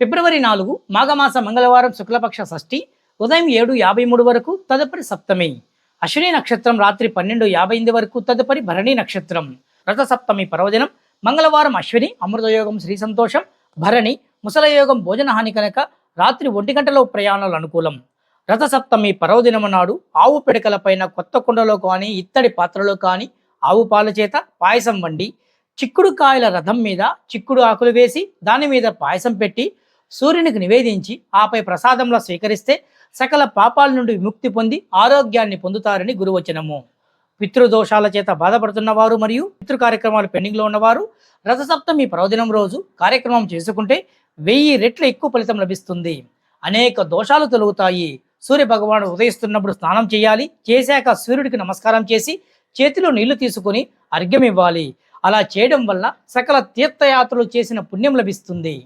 ఫిబ్రవరి నాలుగు మాఘమాస మంగళవారం శుక్లపక్ష షష్ఠి ఉదయం ఏడు యాభై మూడు వరకు తదుపరి సప్తమి అశ్విని నక్షత్రం రాత్రి పన్నెండు యాభై ఎనిమిది వరకు తదుపరి భరణి నక్షత్రం రథ సప్తమి పర్వదినం మంగళవారం అశ్విని అమృతయోగం శ్రీ సంతోషం భరణి ముసలయోగం భోజన హాని కనుక రాత్రి ఒంటి గంటలో ప్రయాణాలు అనుకూలం. రథ సప్తమి పర్వదినము నాడు ఆవు పిడకలపైన కొత్త కుండలో కానీ ఇత్తడి పాత్రలో కానీ ఆవు పాల చేత పాయసం వండి చిక్కుడు కాయల రథం మీద చిక్కుడు ఆకులు వేసి దాని మీద పాయసం పెట్టి సూర్యునికి నివేదించి ఆపై ప్రసాదంలో స్వీకరిస్తే సకల పాపాల నుండి విముక్తి పొంది ఆరోగ్యాన్ని పొందుతారని గురువచనము. పితృదోషాల చేత బాధపడుతున్న వారు మరియు పితృ కార్యక్రమాలు పెండింగ్లో ఉన్నవారు రథసప్తమి పర్వదినం రోజు కార్యక్రమం చేసుకుంటే వెయ్యి రెట్లు ఎక్కువ ఫలితం లభిస్తుంది. అనేక దోషాలు తొలగుతాయి. సూర్య భగవాను ఉదయిస్తున్నప్పుడు స్నానం చేయాలి. చేశాక సూర్యుడికి నమస్కారం చేసి చేతిలో నీళ్ళు తీసుకొని అర్ఘ్యం ఇవ్వాలి అలా చేయడం వల్ల సకల తీర్థయాత్రలు చేసిన పుణ్యం లభిస్తుంది.